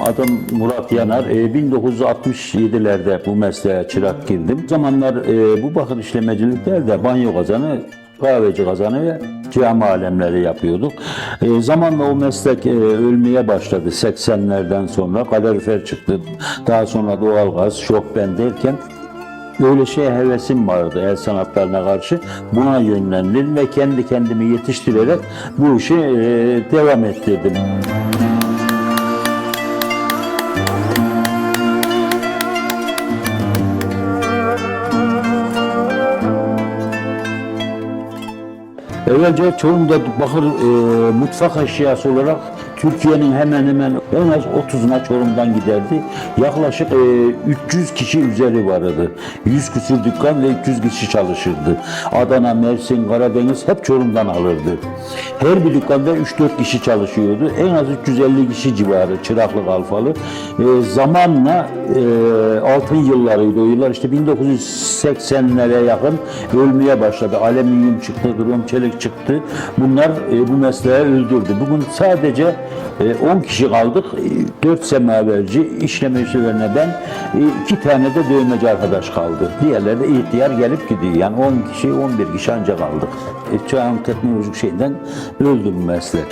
Adım Murat Yanar. E, 1967'lerde bu mesleğe çırak girdim. O zamanlar e, bu bakır işlemeciliklerde banyo kazanı, kahveci kazanı ve cami alemleri yapıyorduk. E, zamanla o meslek e, ölmeye başladı 80'lerden sonra. Kalorifer çıktı. Daha sonra doğalgaz, şofben derken Öyle şeye hevesim vardı el sanatlarına karşı. Buna yönlendim ve kendi kendimi yetiştirerek bu işi e, devam ettirdim. Evvelce Çorum'da bakır e, mutfak eşyası olarak Türkiye'nin hemen hemen en az 30'una Çorum'dan giderdi. Yaklaşık e, 300 kişi üzeri vardı. 100 küsür dükkan ve 300 kişi çalışırdı. Adana, Mersin, Karadeniz hep Çorum'dan alırdı. Her bir dükkanda 3-4 kişi çalışıyordu. En az 350 kişi civarı çıraklık alfalı. E, zamanla e, altın yıllarıydı o yıllar. işte 1980'lere yakın ölmeye başladı. Alüminyum çıktı, krom çelik çıktı. Bunlar e, bu mesleği öldürdü. Bugün sadece 10 kişi kaldık. E, 4 semaverci, işleme işçilerine ben, e, iki tane de dövmeci arkadaş kaldı. Diğerleri de ihtiyar gelip gidiyor. Yani 10 kişi, 11 kişi ancak kaldık. E, çağın teknolojik şeyden öldü bu meslek.